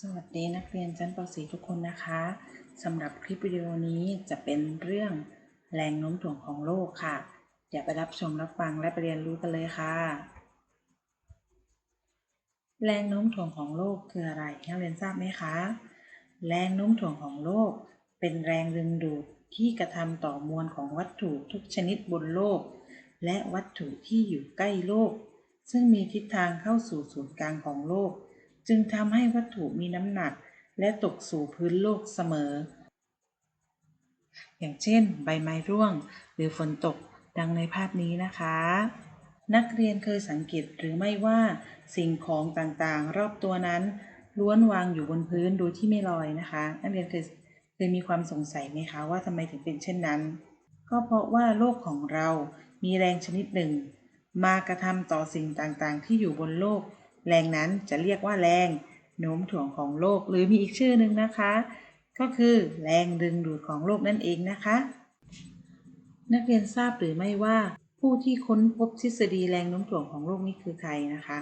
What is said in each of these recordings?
สวัสดีนักเรียนชั้นป .4 ทุกคนนะคะสำหรับคลิปวิดีโอนี้จะเป็นเรื่องแรงโน้มถ่วงของโลกค่ะ เดี๋ยวไปรับชมรับฟังและไปเรียนรู้กันเลยค่ะ แรงโน้มถ่วงของโลกคืออะไรนักเรียนทราบไหมคะ แรงโน้มถ่วงของโลก เป็นแรงดึงดูดที่กระทำต่อมวลของวัตถุทุกชนิดบนโลก และวัตถุที่อยู่ใกล้โลก ซึ่งมีทิศทางเข้าสู่ศูนย์กลางของโลก จึงทำให้วัตถุมีน้ำหนักและตกสู่พื้นโลกเสมอ อย่างเช่น ใบไม้ร่วง หรือฝนตกดังในภาพนี้นะคะ นักเรียนเคยสังเกตหรือไม่ว่า สิ่งของต่างๆ รอบตัวนั้นล้วนวางอยู่บนพื้นโดยที่ไม่ลอยนะคะ นักเรียนเคยเคยมีความสงสัยไหมคะว่าทำไมถึงเป็นเช่นนั้น ก็เพราะว่าโลกของเรามีแรงชนิดหนึ่ง มากระทำต่อสิ่งต่างๆ ที่อยู่บนโลก แรงนั้นจะเรียกว่าแรงโน้มถ่วงของโลกหรือมีอีกชื่อหนึ่งนะคะ ก็คือแรงดึงดูดของโลกนั่นเองนะคะ นักเรียนทราบหรือไม่ว่า ผู้ที่ค้นพบทฤษฎีแรงโน้มถ่วงของโลกนี่คือใครนะคะ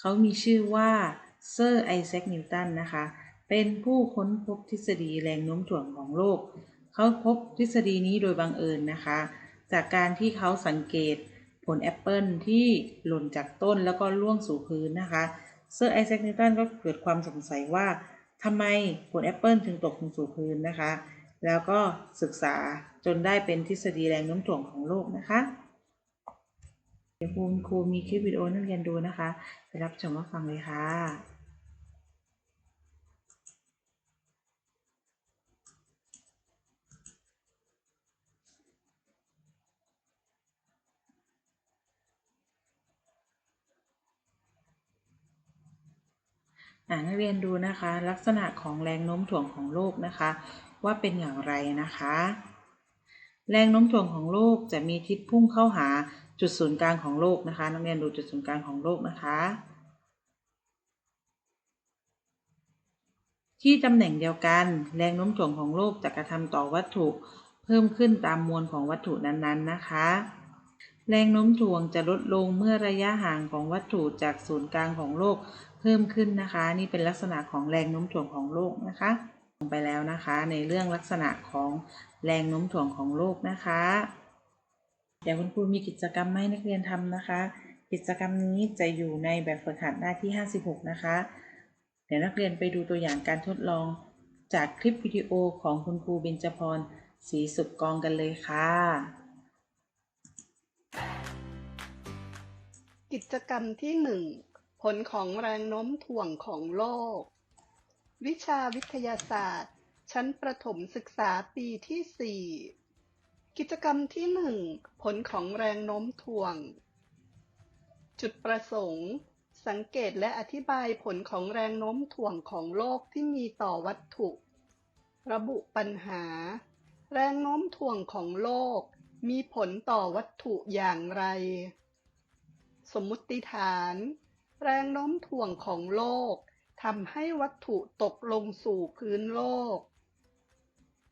เขามีชื่อว่าเซอร์ไอแซคนิวตันนะคะ เป็นผู้ค้นพบทฤษฎีแรงโน้มถ่วงของโลก เขาพบทฤษฎีนี้โดยบังเอิญนะคะ จากการที่เขาสังเกต ผลแอปเปิลที่หล่นจากต้นแล้วก็ร่วงสู่พื้นนะคะเซอร์ไอแซคนิวตันก็เกิดความสงสัยว่าทำไมผลแอปเปิลถึงตกลงสู่พื้นนะคะ แล้วก็ศึกษาจนได้เป็นทฤษฎีแรงโน้มถ่วงของโลกนะคะ เดี๋ยวคุณครูมีคลิปวิดีโอนักเรียนดูนะคะ ไปรับชมมาฟังเลยค่ะ นักเรียนดูนะคะ ลักษณะของแรงโน้มถ่วงของโลกนะคะ ว่าเป็นอย่างไรนะคะ แรงโน้มถ่วงของโลกจะมีทิศพุ่งเข้าหาจุดศูนย์กลางของโลกนะคะ นักเรียนดูจุดศูนย์กลางของโลกนะคะ ที่ตำแหน่งเดียวกัน แรงโน้มถ่วงของโลกจะกระทำต่อวัตถุเพิ่มขึ้นตามมวลของวัตถุนั้นๆนะคะ แรงโน้มถ่วงจะลดลงเมื่อระยะห่างของวัตถุจากศูนย์กลางของโลก เพิ่มขึ้นนะคะ นี่เป็นลักษณะของแรงโน้มถ่วงของโลกนะคะลงไปแล้วนะคะ ในเรื่องลักษณะของแรงโน้มถ่วงของโลกนะคะ เดี๋ยวคุณครูมีกิจกรรมให้นักเรียนทำนะคะ กิจกรรมนี้จะอยู่ในแบบฝึกหัดหน้าที่ 56 นะคะ เดี๋ยวนักเรียนไปดูตัวอย่างการทดลองจากคลิปวิดีโอของคุณครูเบญจพรศรีสุกกองกันเลยค่ะ กิจกรรมที่หนึ่ง ผลของแรงโน้มถ่วงของโลก วิชาวิทยาศาสตร์ ชั้นประถมศึกษาปีที่สี่กิจกรรมที่หนึ่งผลของแรงโน้มถ่วง จุดประสงค์ สังเกตและอธิบายผลของแรงโน้มถ่วงของโลกที่มีต่อวัตถุ ระบุปัญหา แรงโน้มถ่วงของโลก มีผลต่อวัตถุอย่างไร สมมุติฐาน แรงโน้มถ่วงของโลกทำให้วัตถุตกลงสู่พื้นโลก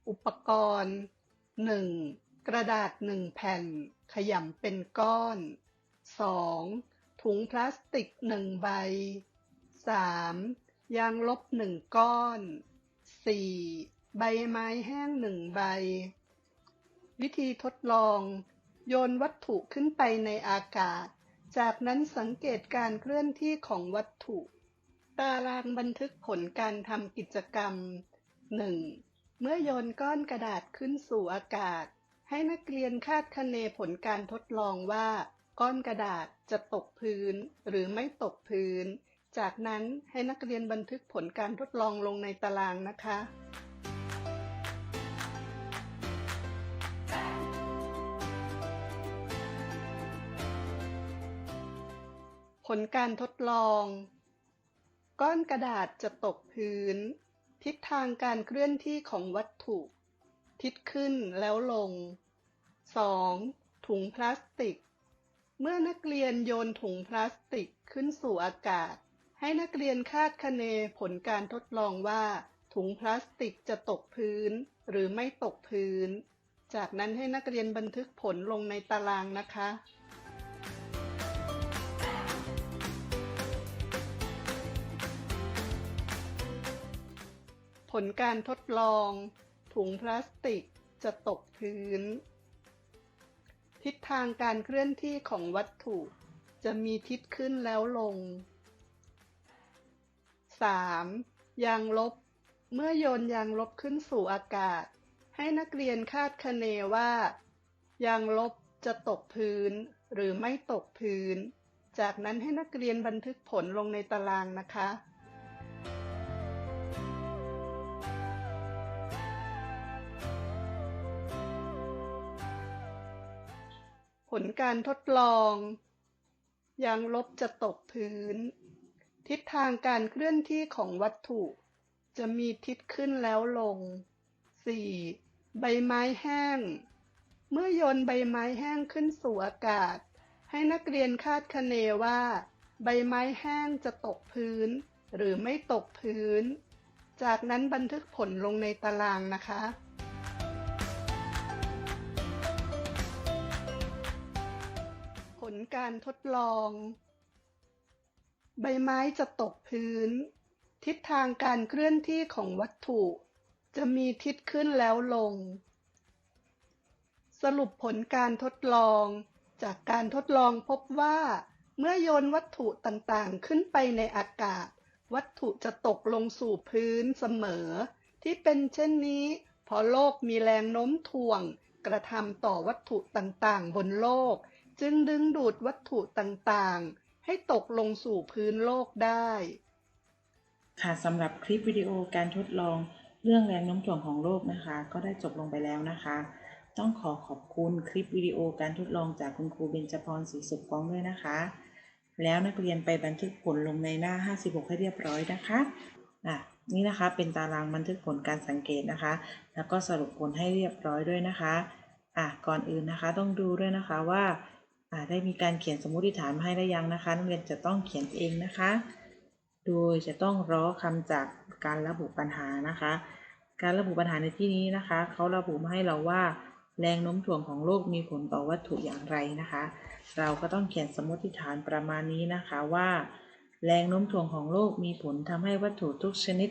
อุปกรณ์ 1. กระดาษหนึ่งแผ่น ขยำเป็นก้อน 2. ถุงพลาสติกหนึ่งใบ 3. ยางลบหนึ่งก้อน 4. ใบไม้แห้งหนึ่งใบ วิธีทดลอง โยนวัตถุขึ้นไปในอากาศ จากนั้นสังเกตการเคลื่อนที่ของวัตถุ ตารางบันทึกผลการทำกิจกรรม 1. เมื่อโยนก้อนกระดาษขึ้นสู่อากาศ ให้นักเรียนคาดคะเนผลการทดลองว่า ก้อนกระดาษจะตกพื้น หรือไม่ตกพื้น จากนั้นให้นักเรียนบันทึกผลการทดลองลงในตารางนะคะ ผลการทดลอง ก้อนกระดาษจะตกพื้น ทิศทางการเคลื่อนที่ของวัตถุ ทิศขึ้นแล้วลง 2. ถุงพลาสติก เมื่อนักเรียนโยนถุงพลาสติกขึ้นสู่อากาศ ให้นักเรียนคาดคะเนผลการทดลองว่า ถุงพลาสติกจะตกพื้น หรือไม่ตกพื้น จากนั้นให้นักเรียนบันทึกผลลงในตารางนะคะ ผลการทดลอง ถุงพลาสติกจะตกพื้น ทิศทางการเคลื่อนที่ของวัตถุ จะมีทิศขึ้นแล้วลง 3. ยางลบ เมื่อโยนยางลบขึ้นสู่อากาศ ให้นักเรียนคาดคะเนว่า ยางลบจะตกพื้น หรือไม่ตกพื้น จากนั้นให้นักเรียนบันทึกผลลงในตารางนะคะ ผลการทดลอง ยางลบจะตกพื้น ทิศทางการเคลื่อนที่ของวัตถุ จะมีทิศขึ้นแล้วลง 4. ใบไม้แห้ง เมื่อโยนใบไม้แห้งขึ้นสู่อากาศ ให้นักเรียนคาดคะเนว่า ใบไม้แห้งจะตกพื้น หรือไม่ตกพื้น จากนั้นบันทึกผลลงในตารางนะคะ การทดลอง ใบไม้จะตกพื้น ทิศทางการเคลื่อนที่ของวัตถุ จะมีทิศขึ้นแล้วลง สรุปผลการทดลอง จากการทดลองพบว่า เมื่อโยนวัตถุต่างๆ ขึ้นไปในอากาศ วัตถุจะตกลงสู่พื้นเสมอ ที่เป็นเช่นนี้เพราะโลกมีแรงโน้มถ่วงกระทำต่อวัตถุต่างๆ บนโลก จึงดึงดูดวัตถุต่างๆ ให้ตกลงสู่พื้นโลกได้ ค่ะสำหรับคลิปวิดีโอการทดลองเรื่องแรงโน้มถ่วงของโลกนะคะ ก็ได้จบลงไปแล้วนะคะ ต้องขอขอบคุณคลิปวิดีโอการทดลองจากคุณครูเบญจพรศรีสุขฟ้องด้วยนะคะ แล้วนักเรียนไปบันทึกผลลงในหน้า 56 ให้เรียบร้อยนะคะอะนี่นะคะเป็นตารางบันทึกผลการสังเกตนะคะ แล้วก็สรุปผลให้เรียบร้อยด้วยนะคะอะก่อนอื่นนะคะต้องดูด้วยนะคะว่า ได้มีการเขียนสมมติฐานมาให้ได้ยังนะคะ นักเรียนจะต้องเขียนเองนะคะ โดยจะต้องร้อคำจากการระบุปัญหานะคะ การระบุปัญหาในที่นี้นะคะ เขาระบุมาให้เราว่า แรงโน้มถ่วงของโลกมีผลต่อวัตถุอย่างไรนะคะ เราก็ต้องเขียนสมมติฐานประมาณนี้นะคะว่า แรงโน้มถ่วงของโลกมีผลทำให้วัตถุทุกชนิด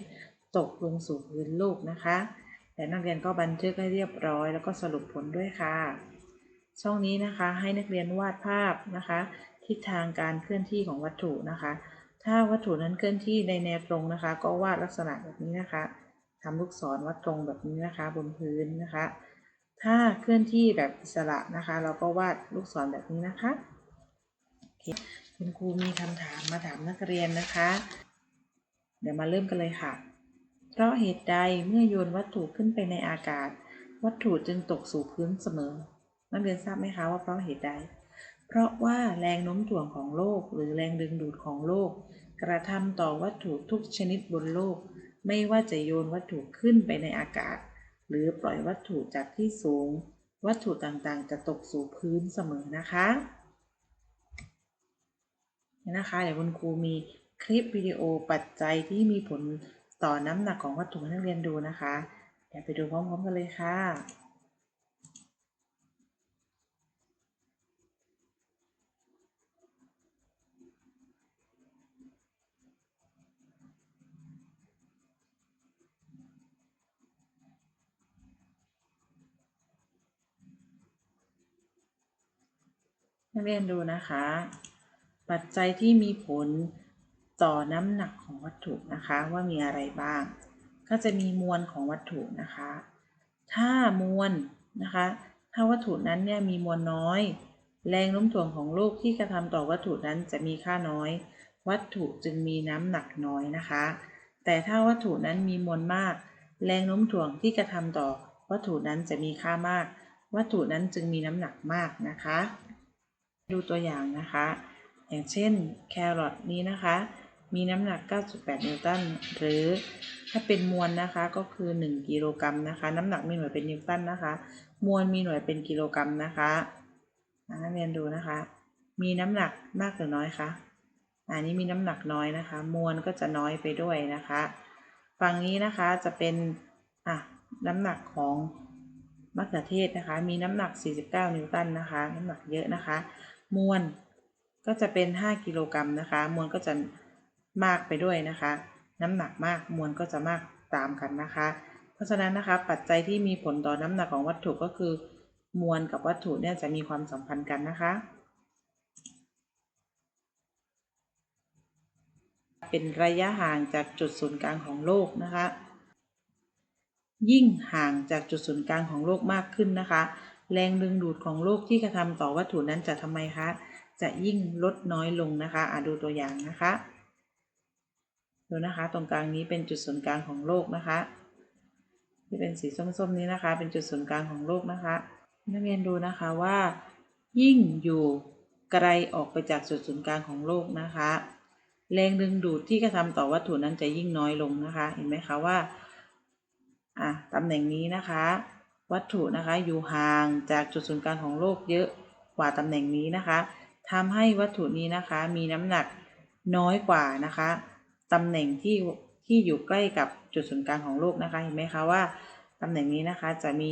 ตกลงสู่พื้นโลกนะคะและนักเรียนก็บันทึกให้เรียบร้อย แล้วก็สรุปผลด้วยค่ะ ช่องนี้นะคะให้นักเรียนวาดภาพนะคะ ทิศทางการเคลื่อนที่ของวัตถุนะคะ ถ้าวัตถุนั้นเคลื่อนที่ในแนวตรงนะคะ ก็วาดลักษณะแบบนี้นะคะทำลูกศรวัดตรงแบบนี้นะคะ บนพื้นนะคะ ถ้าเคลื่อนที่แบบอิสระนะคะ เราก็วาดลูกศรแบบนี้นะคะคุณครูมีคำถามมาถามนักเรียนนะคะ เดี๋ยวมาเริ่มกันเลยค่ะ เพราะเหตุใดเมื่อโยนวัตถุขึ้นไปในอากาศ วัตถุจึงตกสู่พื้นเสมอ นักเรียนทราบไหมคะว่าเพราะเหตุใด เพราะว่าแรงโน้มถ่วงของโลก หรือแรงดึงดูดของโลก กระทำต่อวัตถุทุกชนิดบนโลก ไม่ว่าจะโยนวัตถุขึ้นไปในอากาศ หรือปล่อยวัตถุจากที่สูง วัตถุต่างๆ จะตกสู่พื้นเสมอนะคะนี่นะคะเดี๋ยวคุณครูมีคลิปวิดีโอปัจจัยที่มีผลต่อน้ำหนักของวัตถุให้นักเรียนดูนะคะ เดี๋ยวไปดูพร้อมๆกันเลยค่ะ นักเรียนดูนะคะ ปัจจัยที่มีผลต่อน้ำหนักของวัตถุนะคะว่ามีอะไรบ้าง ก็จะมีมวลของวัตถุนะคะ ถ้ามวลนะคะ ถ้าวัตถุนั้นเนี่ยมีมวลน้อย แรงโน้มถ่วงของโลกที่กระทำต่อวัตถุนั้นจะมีค่าน้อย วัตถุจึงมีน้ำหนักน้อยนะคะ แต่ถ้าวัตถุนั้นมีมวลมาก แรงโน้มถ่วงที่กระทำต่อวัตถุนั้นจะมีค่ามาก วัตถุนั้นจึงมีน้ำหนักมากนะคะ ดูตัวอย่างนะคะ อย่างเช่นแครอทนี้นะคะ มีน้ำหนัก 9.8 นิวตัน หรือถ้าเป็นมวลนะคะก็คือ 1 กิโลกรัมนะคะ น้ำหนักมีหน่วยเป็นนิวตันนะคะ มวลมีหน่วยเป็นกิโลกรัมนะคะนักเรียนดูนะคะ มีน้ำหนักมากหรือน้อยคะอันนี้มีน้ำหนักน้อยนะคะ มวลก็จะน้อยไปด้วยนะคะ ฝั่งนี้นะคะจะเป็นอะน้ำหนักของมะเขือเทศนะคะ มีน้ำหนัก 49 นิวตันนะคะ น้ำหนักเยอะนะคะ มวลก็จะเป็น 5 กิโลกรัมนะคะ มวลก็จะมากไปด้วยนะคะ น้ำหนักมากมวลก็จะมากตามกันนะคะ เพราะฉะนั้นนะคะ ปัจจัยที่มีผลต่อน้ำหนักของวัตถุก็คือ มวลกับวัตถุเนี่ยจะมีความสัมพันธ์กันนะคะ เป็นระยะห่างจากจุดศูนย์กลางของโลกนะคะ ยิ่งห่างจากจุดศูนย์กลางของโลกมากขึ้นนะคะ แรงดึงดูดของโลกที่กระทำต่อวัตถุนั้นจะทำไมคะ จะยิ่งลดน้อยลงนะคะอะดูตัวอย่างนะคะดูนะคะ ตรงกลางนี้เป็นจุดศูนย์กลางของโลกนะคะ ที่เป็นสีส้มๆนี้นะคะ เป็นจุดศูนย์กลางของโลกนะคะนักเรียนดูนะคะว่า ยิ่งอยู่ไกลออกไปจากจุดศูนย์กลางของโลกนะคะ แรงดึงดูดที่กระทำต่อวัตถุนั้นจะยิ่งน้อยลงนะคะ เห็นไหมคะว่าอะตำแหน่งนี้นะคะ วัตถุนะคะอยู่ห่างจากจุดศูนย์กลางของโลกเยอะกว่าตำแหน่งนี้นะคะทำให้วัตถุนี้นะคะมีน้ำหนักน้อยกว่านะคะตำแหน่งที่ที่อยู่ใกล้กับจุดศูนย์กลางของโลกนะคะเห็นไหมคะว่าตำแหน่งนี้นะคะจะมี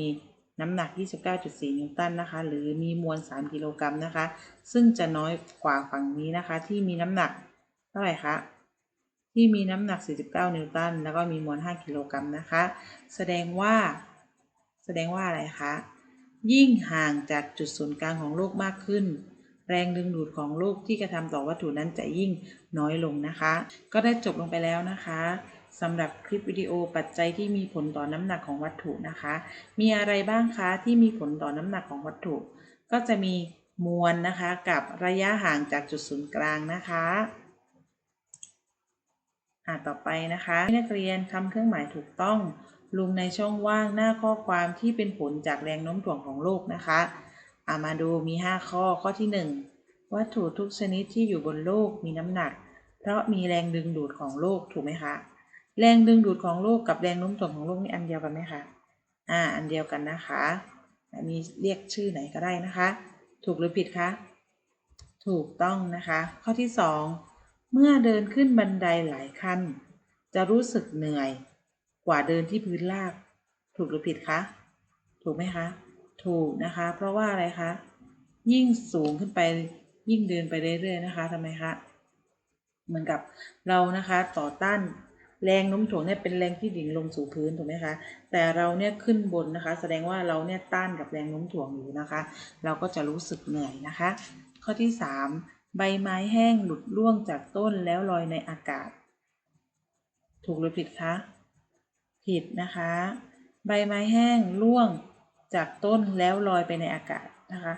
น้ำหนัก 29.4 นิวตันนะคะ หรือมีมวล 3 กิโลกรัมนะคะ ซึ่งจะน้อยกว่าฝั่งนี้นะคะ ที่มีน้ำหนักเท่าไหร่คะ ที่มีน้ำหนัก 49 นิวตัน แล้วก็มีมวล 5 กิโลกรัมนะคะ แสดงว่า แสดงว่าอะไรคะ ยิ่งห่างจากจุดศูนย์กลางของโลกมากขึ้น แรงดึงดูดของโลกที่กระทำต่อวัตถุนั้นจะยิ่งน้อยลงนะคะ ก็ได้จบลงไปแล้วนะคะสำหรับคลิปวิดีโอปัจจัยที่มีผลต่อน้ำหนักของวัตถุนะคะ มีอะไรบ้างคะที่มีผลต่อน้ำหนักของวัตถุ ก็จะมีมวลนะคะกับระยะห่างจากจุดศูนย์กลางนะคะอ่าต่อไปนะคะนักเรียนทำเครื่องหมายถูกต้อง ลงในช่องว่างหน้าข้อความที่เป็นผลจากแรงโน้มถ่วงของโลกนะคะอามาดูมี 5 ข้อข้อที่ 1 วัตถุทุกชนิดที่อยู่บนโลกมีน้ำหนัก เพราะมีแรงดึงดูดของโลกถูกไหมคะ แรงดึงดูดของโลกกับแรงโน้มถ่วงของโลกนี่อันเดียวกันไหมคะอ่าอันเดียวกันนะคะอันนี้เรียกชื่อไหนก็ได้นะคะ ถูกหรือผิดคะถูกต้องนะคะ ข้อที่ 2 เมื่อเดินขึ้นบันไดหลายขั้น จะรู้สึกเหนื่อย กว่าเดินที่พื้นราบ ถูกหรือผิดคะ ถูกไหมคะ ถูกนะคะ เพราะว่าอะไรคะ ยิ่งสูงขึ้นไปยิ่งเดินไปเรื่อยๆนะคะทำไมคะเหมือนกับเรานะคะต่อต้านแรงโน้มถ่วงเนี่ยเป็นแรงที่ดิ่งลงสู่พื้นถูกไหมคะ แต่เราเนี่ยขึ้นบนนะคะ แสดงว่าเราเนี่ยต้านกับแรงโน้มถ่วงอยู่นะคะ เราก็จะรู้สึกเหนื่อยนะคะ ข้อที่ 3 ใบไม้แห้งหลุดร่วงจากต้นแล้วลอยในอากาศ ถูกหรือผิดคะ ผิดนะคะ ใบไม้แห้งร่วงจากต้นแล้วลอยไปในอากาศนะคะ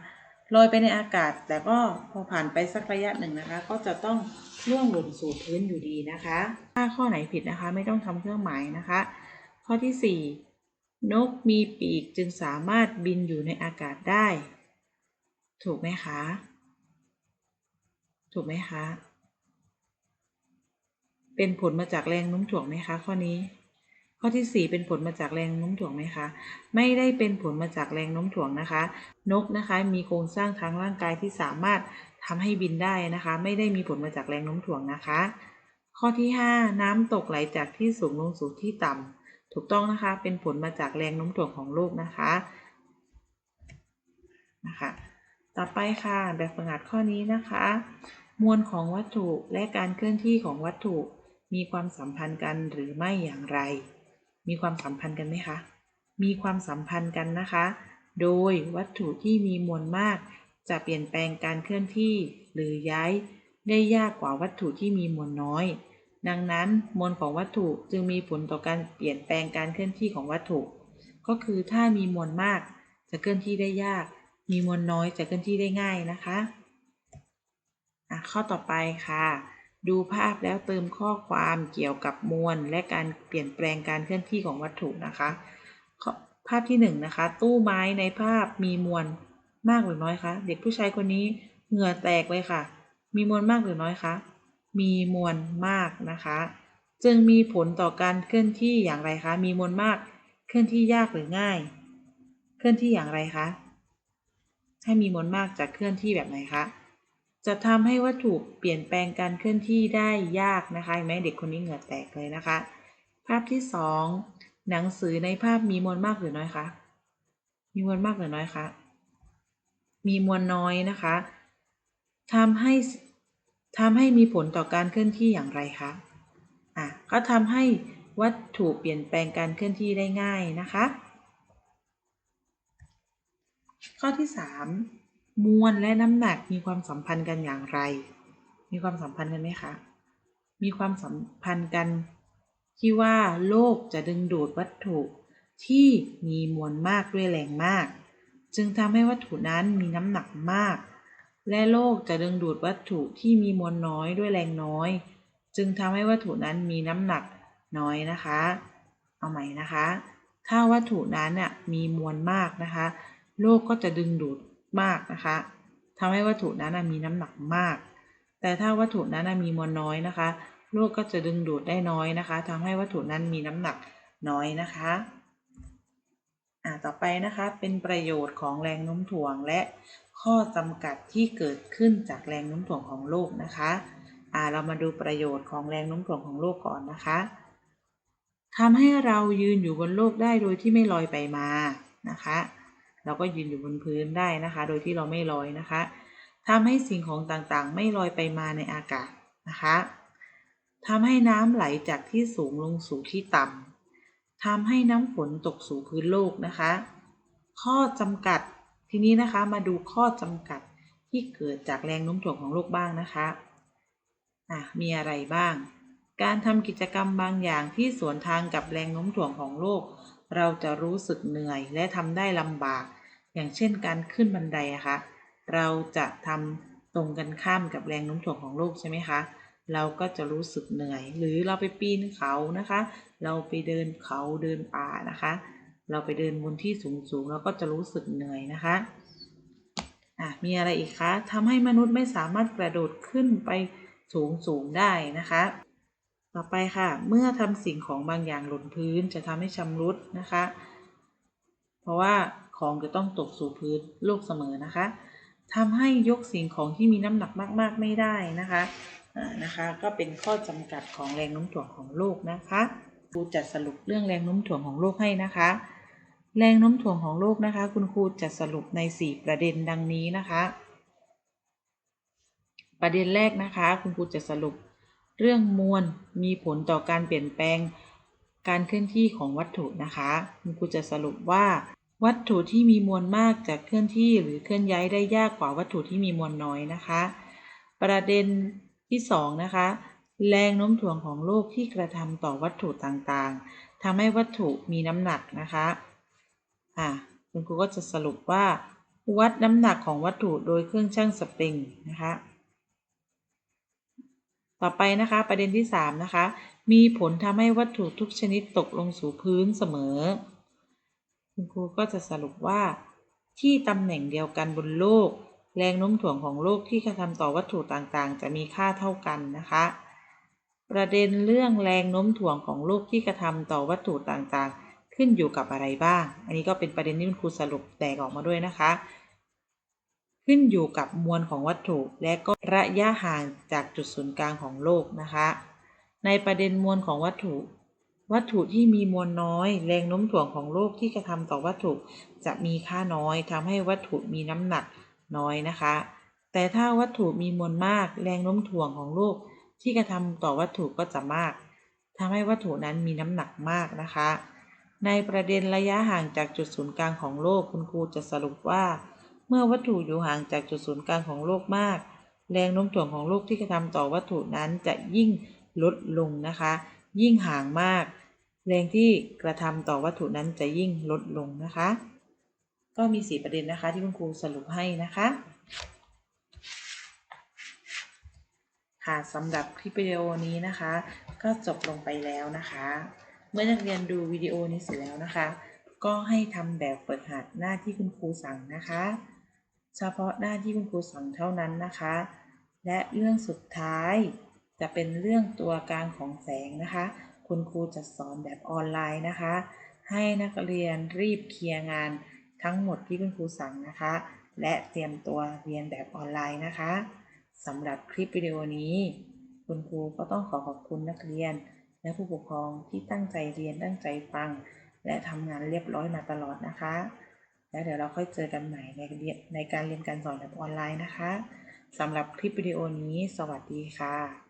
ลอยไปในอากาศ แต่ก็พอผ่านไปสักระยะหนึ่งนะคะ ก็จะต้องร่วงหล่นสู่พื้นอยู่ดีนะคะ ถ้าข้อไหนผิดนะคะ ไม่ต้องทำเครื่องหมายนะคะ ข้อที่ 4 นกมีปีกจึงสามารถบินอยู่ในอากาศได้ ถูกไหมคะ ถูกไหมคะ เป็นผลมาจากแรงโน้มถ่วงไหมคะข้อนี้ ข้อที่ 4 เป็นผลมาจากแรงโน้มถ่วงไหมคะ ไม่ได้เป็นผลมาจากแรงโน้มถ่วงนะคะ นกนะคะมีโครงสร้างทางร่างกายที่สามารถทำให้บินได้นะคะ ไม่ได้มีผลมาจากแรงโน้มถ่วงนะคะ ข้อที่ 5 น้ำตกไหลจากที่สูงลงสู่ที่ต่ำถูกต้องนะคะ เป็นผลมาจากแรงโน้มถ่วงของโลกนะคะนะคะ ต่อไปค่ะแบบฝึกหัดข้อนี้นะคะ มวลของวัตถุและการเคลื่อนที่ของวัตถุมีความสัมพันธ์กันหรือไม่อย่างไร มีความสัมพันธ์กันไหมคะ มีความสัมพันธ์กันนะคะ โดยวัตถุที่มีมวลมาก จะเปลี่ยนแปลงการเคลื่อนที่ หรือย้ายได้ยากกว่าวัตถุที่มีมวลน้อย ดังนั้นมวลของวัตถุจึงมีผลต่อการเปลี่ยนแปลงการเคลื่อนที่ของวัตถุ ก็คือถ้ามีมวลมาก จะเคลื่อนที่ได้ยาก มีมวลน้อยจะเคลื่อนที่ได้ง่ายนะคะอะข้อต่อไปค่ะ ดูภาพแล้วเติมข้อความเกี่ยวกับมวล และการเปลี่ยนแปลงการเคลื่อนที่ของวัตถุนะคะ ภาพที่หนึ่งนะคะ ตู้ไม้ในภาพมีมวลมากหรือน้อยคะ เด็กผู้ชายคนนี้เหงื่อแตกเลยค่ะ มีมวลมากหรือน้อยคะ มีมวลมากนะคะ จึงมีผลต่อการเคลื่อนที่อย่างไรคะ มีมวลมาก เคลื่อนที่ยากหรือง่าย เคลื่อนที่อย่างไรคะให้มีมวลมากจะเคลื่อนที่แบบไหนคะ จะทำให้วัตถุเปลี่ยนแปลงการเคลื่อนที่ได้ยากนะคะเห็นไหมเด็กคนนี้เหงื่อแตกเลยนะคะ ภาพที่สองหนังสือในภาพมีมวลมากหรือน้อยคะมีมวลมากหรือน้อยคะมีมวลน้อยนะคะทำให้ทำให้มีผลต่อการเคลื่อนที่อย่างไรคะอะก็ทำให้วัตถุเปลี่ยนแปลงการเคลื่อนที่ได้ง่ายนะคะ ข้อที่ 3 มวลและน้ำหนักมีความสัมพันธ์กันอย่างไร มีความสัมพันธ์กันไหมคะ มีความสัมพันธ์กัน ที่ว่าโลกจะดึงดูดวัตถุที่มีมวลมากด้วยแรงมาก จึงทำให้วัตถุนั้นมีน้ำหนักมาก และโลกจะดึงดูดวัตถุที่มีมวลน้อยด้วยแรงน้อย จึงทำให้วัตถุนั้นมีน้ำหนักน้อยนะคะ เอาใหม่นะคะ ถ้าวัตถุนั้นน่ะมีมวลมากนะคะ โลกก็จะดึงดูด มากนะคะทำให้วัตถุนั้นมีน้ำหนักมาก แต่ถ้าวัตถุนั้นมีมวลน้อยนะคะโลกก็จะดึงดูดได้น้อยนะคะทำให้วัตถุนั้นมีน้ำหนักน้อยนะคะอ่าต่อไปนะคะเป็นประโยชน์ของแรงโน้มถ่วงและข้อจำกัดที่เกิดขึ้นจากแรงโน้มถ่วงของโลกนะคะอ่าเรามาดูประโยชน์ของแรงโน้มถ่วงของโลกก่อนนะคะทำให้เรายืนอยู่บนโลกได้โดยที่ไม่ลอยไปมานะคะ เราก็ยืนอยู่บนพื้นได้นะคะ โดยที่เราไม่ลอยนะคะทำให้สิ่งของต่างๆ ไม่ลอยไปมาในอากาศนะคะทำให้น้ำไหลจากที่สูงลงสู่ที่ต่ำทำให้น้ำฝนตกสู่พื้นโลกนะคะ ข้อจำกัดทีนี้นะคะมาดูข้อจำกัดที่เกิดจากแรงโน้มถ่วงของโลกบ้างนะคะอะมีอะไรบ้าง การทำกิจกรรมบางอย่างที่สวนทางกับแรงโน้มถ่วงของโลก เราจะรู้สึกเหนื่อยและทำได้ลำบาก อย่างเช่นการขึ้นบันไดอะคะเราจะทำตรงกันข้ามกับแรงโน้มถ่วงของโลกใช่ไหมคะ เราก็จะรู้สึกเหนื่อย หรือเราไปปีนเขานะคะ เราไปเดินเขาเดินป่านะคะ เราไปเดินบนที่สูงๆเราก็จะรู้สึกเหนื่อยนะคะอะมีอะไรอีกคะทำให้มนุษย์ไม่สามารถกระโดดขึ้นไปสูงๆได้นะคะ ต่อไปค่ะ เมื่อทำสิ่งของบางอย่างหล่นพื้นจะทำให้ชำรุดนะคะ เพราะว่า ของจะต้องตกสู่พื้นโลกเสมอนะคะทำให้ยกสิ่งของที่มีน้ำหนักมาก ๆ ไม่ได้นะคะอ่านะคะ ก็เป็นข้อจำกัดของแรงโน้มถ่วงของโลกนะคะครูจะสรุปเรื่องแรงโน้มถ่วงของโลกให้นะคะ แรงโน้มถ่วงของโลกนะคะ คุณครูจะสรุปใน 4 ประเด็นดังนี้นะคะ ประเด็นแรกนะคะ คุณครูจะสรุปเรื่องมวลมีผลต่อการเปลี่ยนแปลงการเคลื่อนที่ของวัตถุนะคะ คุณครูจะสรุปว่า วัตถุที่มีมวลมากจะเคลื่อนที่หรือเคลื่อนย้ายได้ยากกว่าวัตถุที่มีมวลน้อยนะคะ ประเด็นที่2นะคะแรงโน้มถ่วงของโลกที่กระทำต่อวัตถุต่างๆทำให้วัตถุมีน้ำหนักนะคะอะคุณครูก็จะสรุปว่า วัดน้ำหนักของวัตถุโดยเครื่องชั่งสปริงนะคะต่อไปนะคะประเด็นที่3นะคะมีผลทำให้วัตถุทุกชนิดตกลงสู่พื้นเสมอ คุณครูก็จะสรุปว่า ที่ตำแหน่งเดียวกันบนโลก แรงโน้มถ่วงของโลกที่กระทำต่อวัตถุต่างๆ จะมีค่าเท่ากันนะคะ ประเด็นเรื่องแรงโน้มถ่วงของโลกที่กระทำต่อวัตถุต่างๆ ขึ้นอยู่กับอะไรบ้าง อันนี้ก็เป็นประเด็นที่คุณครูสรุปแตกออกมาด้วยนะคะ ขึ้นอยู่กับมวลของวัตถุ และก็ระยะห่างจากจุดศูนย์กลางของโลกนะคะ ในประเด็นมวลของวัตถุ วัตถุที่มีมวลน้อย แรงโน้มถ่วงของโลกที่กระทำต่อวัตถุจะมีค่าน้อยทำให้วัตถุมีน้ำหนักน้อยนะคะ แต่ถ้าวัตถุมีมวลมาก แรงโน้มถ่วงของโลกที่กระทำต่อวัตถุก็จะมากทำให้วัตถุนั้นมีน้ำหนักมากนะคะ ในประเด็นระยะห่างจากจุดศูนย์กลางของโลกคุณครูจะสรุปว่า เมื่อวัตถุอยู่ห่างจากจุดศูนย์กลางของโลกมาก แรงโน้มถ่วงของโลกที่กระทำต่อวัตถุนั้นจะยิ่งลดลงนะคะ ยิ่งห่างมาก แรงที่กระทำต่อวัตถุนั้นจะยิ่งลดลงนะคะ ก็มีสี่ประเด็นนะคะที่คุณครูสรุปให้นะคะ ค่ะสำหรับคลิปวิดีโอนี้นะคะ ก็จบลงไปแล้วนะคะ เมื่อนักเรียนดูวิดีโอนี้เสร็จแล้วนะคะ ก็ให้ทำแบบฝึกหัดหน้าที่คุณครูสั่งนะคะ เฉพาะหน้าที่คุณครูสั่งเท่านั้นนะคะ และเรื่องสุดท้าย จะเป็นเรื่องตัวกลางของแสงนะคะ คุณครูจะสอนแบบออนไลน์นะคะ ให้นักเรียนรีบเคลียร์งานทั้งหมดที่คุณครูสั่งนะคะ และเตรียมตัวเรียนแบบออนไลน์นะคะสำหรับคลิปวิดีโอนี้ คุณครูก็ต้องขอขอบคุณนักเรียน และผู้ปกครองที่ตั้งใจเรียนตั้งใจฟัง และทำงานเรียบร้อยมาตลอดนะคะ แล้วเดี๋ยวเราค่อยเจอกันใหม่ในเรียนในการเรียนการสอนแบบออนไลน์นะคะสำหรับคลิปวิดีโอนี้ สวัสดีค่ะ